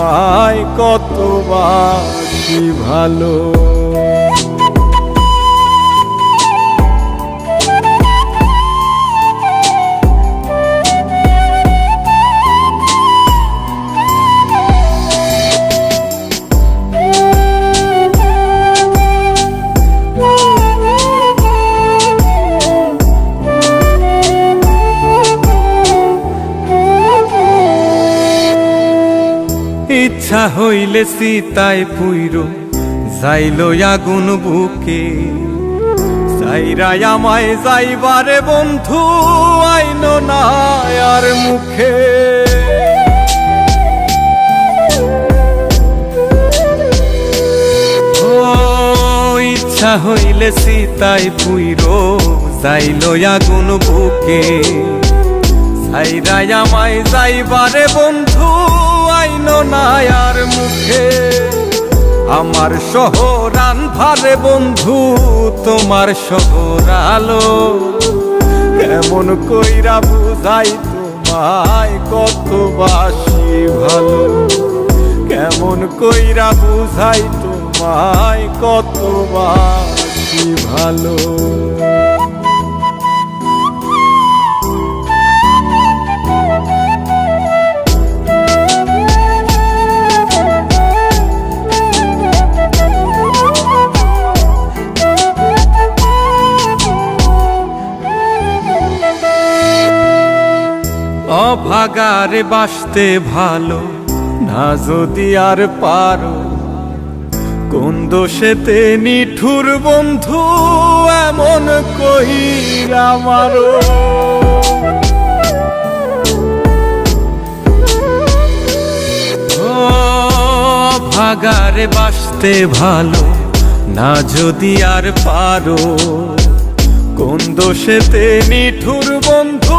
তোমায় কত বাসি ভালো ইচ্ছা হইলে সীতায় পুইর, যাইল আগুন বুকে। সাইরাই আমায় যাইবারে বন্ধু, আইন না আর মুখে। ইচ্ছা হইলে সীতায় পুইর, যাইল আগুন বুকে। সাইরাই আমায় যাইবারে বন্ধু আইন নায়ার মুখে। আমার শহর আন্ধারে বন্ধু, তোমার শহর আলো। কেমন কইরা বুঝাই তোমায় কত বাসি ভালো। কেমন কইরা বুঝাই তোমায় কত বাসি ভালো। অভাগারে বাসতে ভালো। না যদি আর পারো, কোন দোষেতে নিঠুর বন্ধু এমন কহিরা মারো ও, ভাগারে বাসতে ভালো। না যদি আর পারো, কোন দোষেতে নিঠুর বন্ধু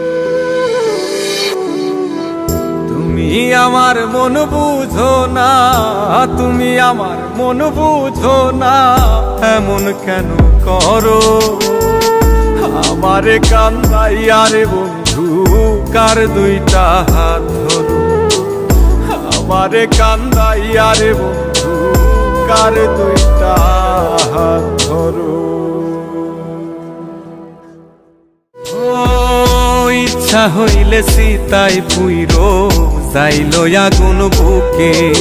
তুমি আমার মন বুঝো না, তুমি আমার মন বুঝো না, এমন কেন করো? আমারে কান্দাইয়ারে বন্ধু, কার দুইটা হাত ধরো? আমারে কান্দাইয়ারে বন্ধু, কার দুইটা হাত ধরো? ইচ্ছা হইলে সীতায় পুইর যাইল আগুন বুকে।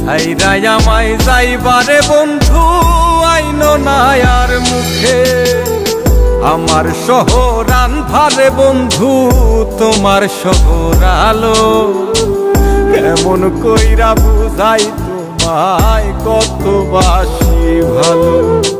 সাইরাই আমায় যাইবারে বন্ধু, আইন নায়ার মুখে। আমার শহর আন্ধারে বন্ধু, তোমার শহর আলো। কেমন কইরা বুঝাই তোমায় কত বাসি ভালো।